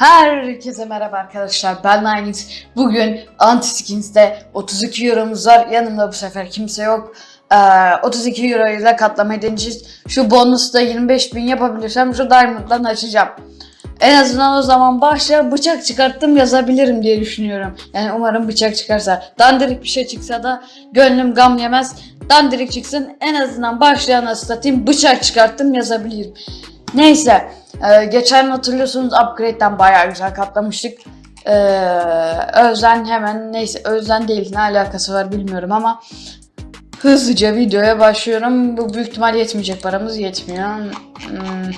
Herkese merhaba arkadaşlar ben Nines. Bugün Antiskins'te 32 euromuz var. Yanımda bu sefer kimse yok. Ee, 32 euro ile katlamayı deneyeceğiz. Şu bonusu da 25 bin yapabilirsem şu Diamond'dan açacağım. En azından o zaman başla bıçak çıkarttım yazabilirim diye düşünüyorum. Yani umarım bıçak çıkarsa. Dandirik bir şey çıksa da gönlüm gam yemez. Dandirik çıksın en azından başlayana satayım bıçak çıkarttım yazabilirim. Neyse. Ee, geçen hatırlıyorsunuz upgrade'den bayağı güzel katlamıştık. Ee, Özden hemen neyse Özden değil ne alakası var bilmiyorum ama hızlıca videoya başlıyorum. Bu büyük ihtimal yetmeyecek paramız yetmiyor. Hmm.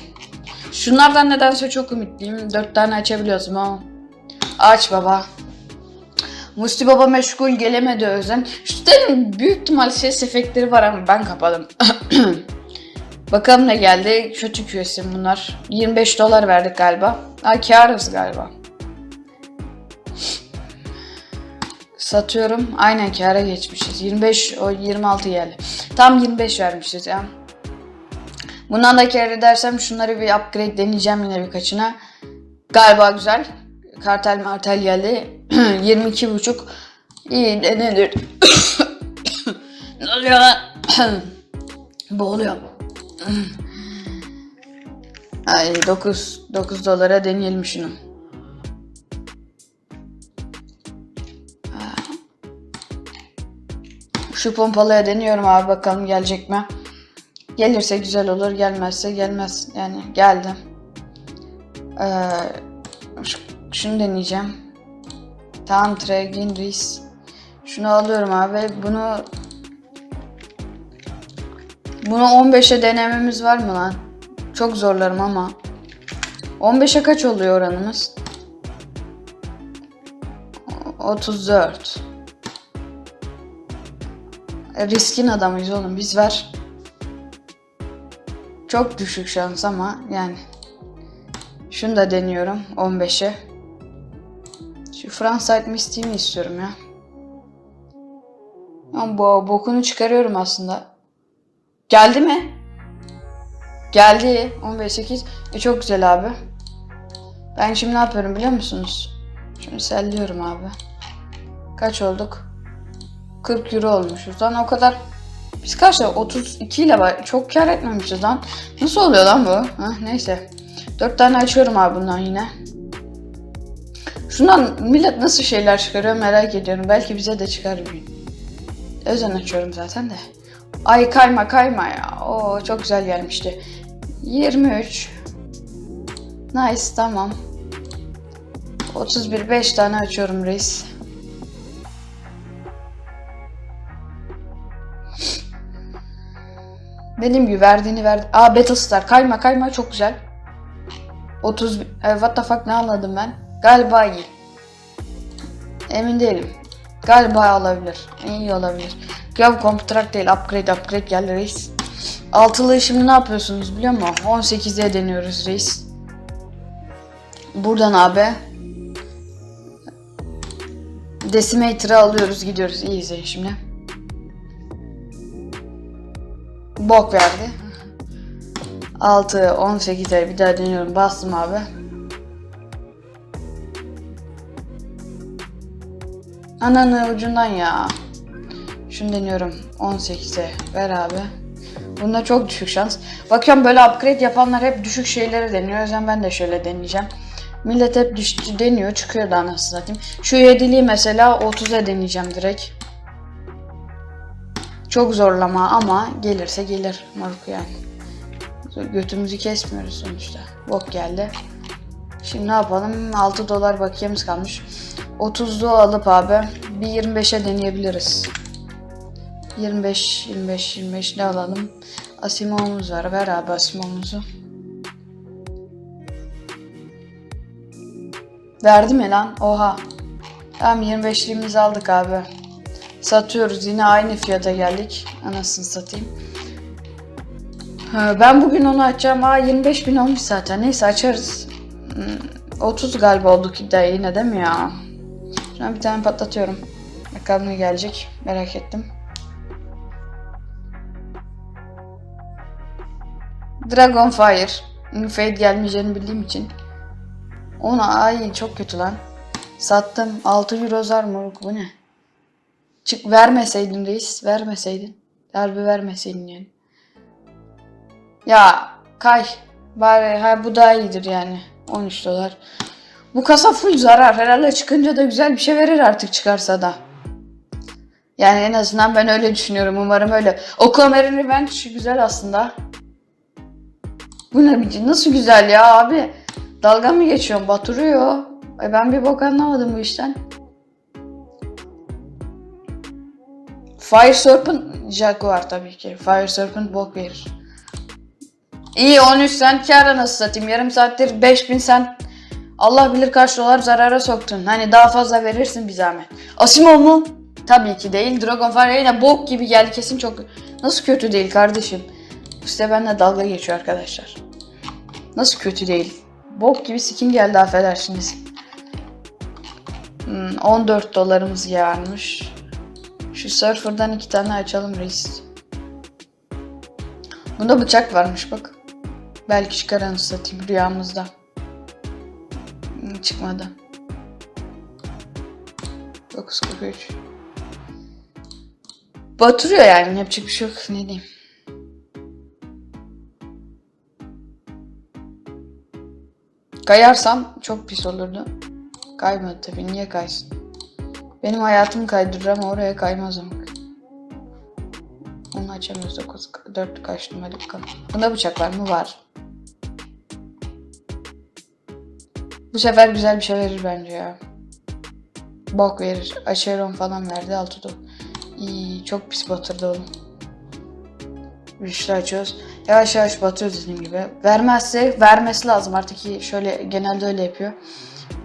Şunlardan nedense çok ümitliyim. Dört tane açabiliyoruz mu? Aç baba. Musti baba meşgul gelemedi Özden. Şu büyük ihtimal ses efektleri var ama ben kapadım. Bakalım ne geldi. Kötü küresim bunlar. 25 dolar verdik galiba. Ha karız galiba. Satıyorum. Aynen kâra geçmişiz. 25 o 26 geldi. Tam 25 vermişiz ya. Bundan da kâr edersem şunları bir upgrade deneyeceğim yine birkaçına. Galiba güzel. Kartel martel geldi. 22 buçuk. İyi denenir. ne oluyor lan? Boğuluyorum. Ay 9 9 dolara deneyelim şunu. Şu pompalıya deniyorum abi bakalım gelecek mi? Gelirse güzel olur, gelmezse gelmez. Yani geldi. Ee, şu- şunu deneyeceğim. Tamam Tregin Reis. Şunu alıyorum abi. Bunu bunu 15'e denememiz var mı lan? Çok zorlarım ama. 15'e kaç oluyor oranımız? O- 34. E, riskin adamıyız oğlum biz ver. Çok düşük şans ama yani. Şunu da deniyorum 15'e. Şu Fransite Misty'mi istiyorum ya. Ama bu bokunu çıkarıyorum aslında. Geldi mi? Geldi. 15-8. E çok güzel abi. Ben şimdi ne yapıyorum biliyor musunuz? Şunu selliyorum abi. Kaç olduk? 40 euro olmuşuz lan o kadar. Biz kaçta? 32 ile var. Çok kar etmemişiz lan. Nasıl oluyor lan bu? Hah, neyse. 4 tane açıyorum abi bundan yine. Şundan millet nasıl şeyler çıkarıyor merak ediyorum. Belki bize de çıkar bir gün. Özen açıyorum zaten de. Ay kayma kayma ya. Oo çok güzel gelmişti. 23. Nice tamam. 31 5 tane açıyorum reis. Benim gibi verdiğini verdi. Aa Battlestar kayma kayma çok güzel. 30 e, what the fuck ne anladım ben? Galiba iyi. Emin değilim. Galiba olabilir. İyi olabilir. Grav kontrak değil upgrade upgrade geldi reis. Altılığı şimdi ne yapıyorsunuz biliyor musun? 18'e deniyoruz reis. Buradan abi. Decimator'ı alıyoruz gidiyoruz. İyi izleyin şimdi. Bok verdi. 6, 18'e bir daha deniyorum. Bastım abi. Ananı ucundan ya. Şunu deniyorum. 18'e ver abi. Bunda çok düşük şans. Bakıyorum böyle upgrade yapanlar hep düşük şeyleri deniyor. O yüzden ben de şöyle deneyeceğim. Millet hep düş deniyor. Çıkıyor da anasını satayım. Şu 7'liği mesela 30'a deneyeceğim direkt. Çok zorlama ama gelirse gelir moruk yani. Götümüzü kesmiyoruz sonuçta. Bok geldi. Şimdi ne yapalım? 6 dolar bakiyemiz kalmış. 30'lu alıp abi bir 25'e deneyebiliriz. 25, 25, 25 ne alalım? Asimov'umuz var. Ver abi Asimov'umuzu. Verdi mi lan? Oha. Tamam 25'liğimizi aldık abi. Satıyoruz. Yine aynı fiyata geldik. Anasını satayım. Ben bugün onu açacağım. Aa 25 bin olmuş zaten. Neyse açarız. Hmm, 30 galiba olduk iddia yine değil mi ya? Şuna bir tane patlatıyorum. Bakalım ne gelecek. Merak ettim. Dragonfire. Fade gelmeyeceğini bildiğim için. Ona ay çok kötü lan. Sattım. 6 euro zar moruk bu ne? Çık vermeseydin reis. Vermeseydin. Darbe vermeseydin yani. Ya kay. Bari ha bu daha iyidir yani. 13 dolar. Bu kasa full zarar. Herhalde çıkınca da güzel bir şey verir artık çıkarsa da. Yani en azından ben öyle düşünüyorum. Umarım öyle. O Comer'in Revenge güzel aslında. Bu ne biçim? Nasıl güzel ya abi? Dalga mı geçiyorsun? Batırıyor. Ay ben bir bok anlamadım bu işten. Fire Serpent Jaguar tabii ki. Fire Serpent bok verir. İyi 13 cent kâra nasıl satayım? Yarım saattir 5000 cent Allah bilir kaç dolar zarara soktun. Hani daha fazla verirsin bir zahmet. Asimov mu? Tabii ki değil. Dragonfire yine bok gibi geldi kesin çok... Nasıl kötü değil kardeşim? İşte benimle dalga geçiyor arkadaşlar. Nasıl kötü değil? Bok gibi skin geldi affedersiniz. Hmm, 14 dolarımız yarmış. Şu surfer'dan iki tane açalım reis. Bunda bıçak varmış bak. Belki çıkaranı satayım rüyamızda. Hmm, Çıkmadı. 943. Batırıyor yani yapacak bir şey yok ne diyeyim. Kayarsam çok pis olurdu. Kaymadı tabii niye kaysın? Benim hayatım kaydırır ama oraya kaymaz ama. Onu açamıyoruz 9, 4 kaç numaralı bakalım. Bunda bıçak var mı? Var. Bu sefer güzel bir şey verir bence ya. Bok verir. Acheron falan verdi 6 dolar. İyi çok pis batırdı oğlum. Güçlü açıyoruz. Yavaş yavaş batıyoruz dediğim gibi. Vermezse vermesi lazım artık ki şöyle genelde öyle yapıyor.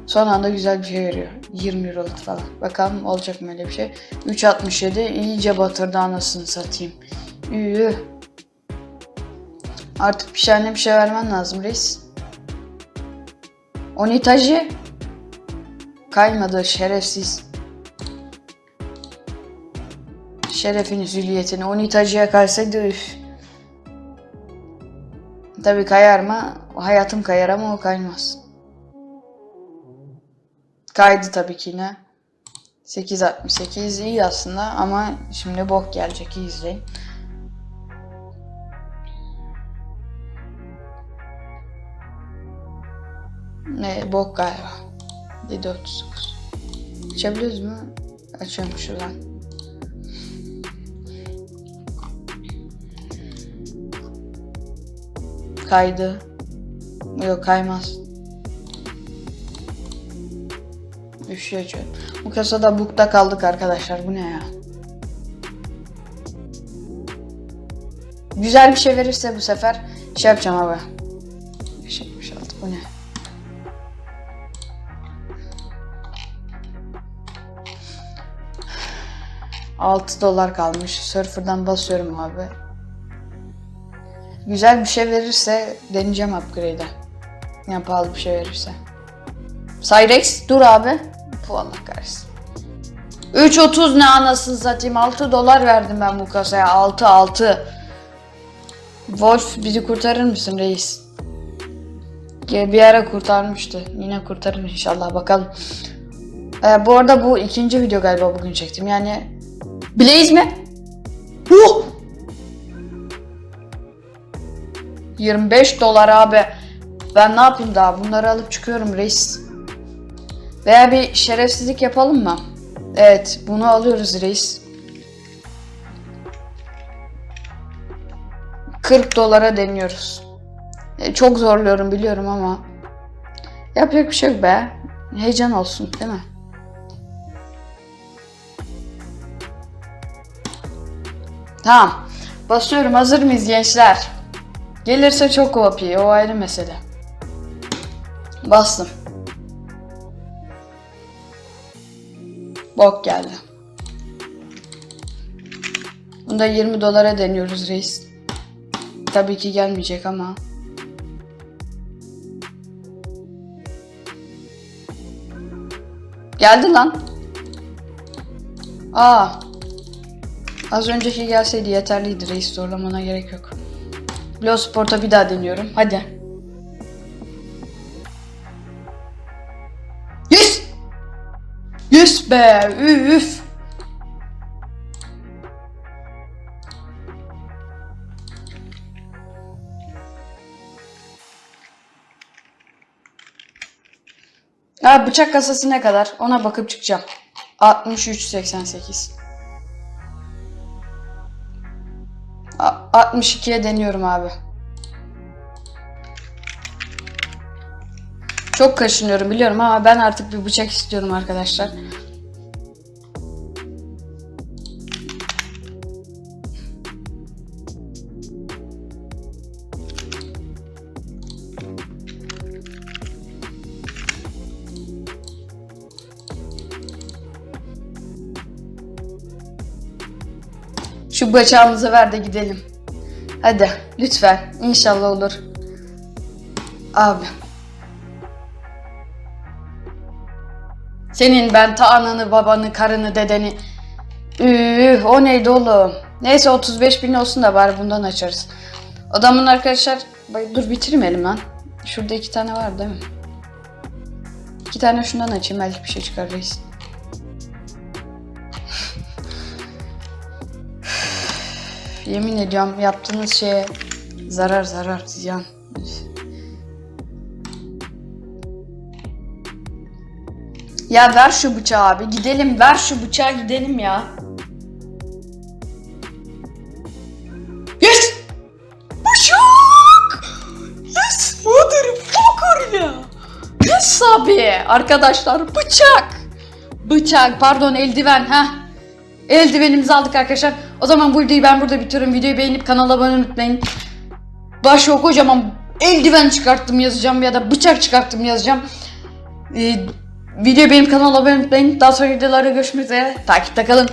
Son anda güzel bir şey veriyor. 20 euroluk falan. Bakalım olacak mı öyle bir şey. 3.67 iyice batırdı anasını satayım. Üü. Artık bir şey bir şey vermen lazım reis. Onitaji. Kaymadı şerefsiz. Şerefini, zülliyetini. Onitaji'ye kaysaydı üf. Tabi kayar mı? Hayatım kayar ama o kaymaz. Kaydı tabii ki yine. 8.68 iyi aslında ama şimdi bok gelecek iyi izleyin. Ne bok galiba. 7.39 Açabiliyoruz mu? Açıyorum şuradan. Kaydı. Yok kaymaz. Düşüyor çünkü. Bu kasada bukta kaldık arkadaşlar. Bu ne ya? Güzel bir şey verirse bu sefer şey yapacağım abi. 76 bu ne? Altı dolar kalmış. Surfer'dan basıyorum abi. Güzel bir şey verirse deneyeceğim upgrade'e. Yani pahalı bir şey verirse. Cyrex dur abi. Bu Allah kahretsin. 3.30 ne anasını satayım. 6 dolar verdim ben bu kasaya. 6 6. Wolf bizi kurtarır mısın reis? Bir ara kurtarmıştı. Yine kurtarır inşallah bakalım. Ee, bu arada bu ikinci video galiba bugün çektim. Yani Blaze mi? Huh! 25 dolar abi. Ben ne yapayım daha? Bunları alıp çıkıyorum reis. Veya bir şerefsizlik yapalım mı? Evet, bunu alıyoruz reis. 40 dolara deniyoruz. E, çok zorluyorum biliyorum ama yapacak bir şey yok be. Heyecan olsun değil mi? Tamam. Basıyorum. Hazır mıyız gençler? Gelirse çok OP. O ayrı mesele. Bastım. Bok geldi. Bunda 20 dolara deniyoruz reis. Tabii ki gelmeyecek ama. Geldi lan. Aa. Az önceki gelseydi yeterliydi reis zorlamana gerek yok. Glow Sport'a bir daha deniyorum. Hadi. Yes! Yes be! Üf! Ha, bıçak kasası ne kadar? Ona bakıp çıkacağım. 63.88 62'ye deniyorum abi. Çok kaşınıyorum biliyorum ama ben artık bir bıçak istiyorum arkadaşlar. Şu bıçağımızı ver de gidelim. Hadi lütfen. İnşallah olur. Abi. Senin ben ta ananı, babanı, karını, dedeni. Üh, o neydi oğlum? Neyse 35 bin olsun da bari bundan açarız. Adamın arkadaşlar... Bay, dur bitirmeyelim lan. Şurada iki tane var değil mi? İki tane şundan açayım belki bir şey çıkar reis. Yemin ediyorum yaptığınız şeye zarar zarar ziyan. Ya ver şu bıçağı abi gidelim ver şu bıçağı gidelim ya. Yes! Bıçak! Yes motherfucker ya. Yes abi arkadaşlar bıçak. Bıçak pardon eldiven ha. Eldivenimizi aldık arkadaşlar. O zaman bu videoyu ben burada bitiriyorum. Videoyu beğenip kanala abone unutmayın. Başka kocaman eldiven çıkarttım yazacağım ya da bıçak çıkarttım yazacağım. Ee, videoyu benim kanala abone unutmayın. Daha sonra videolarda görüşmek üzere. Takipte kalın.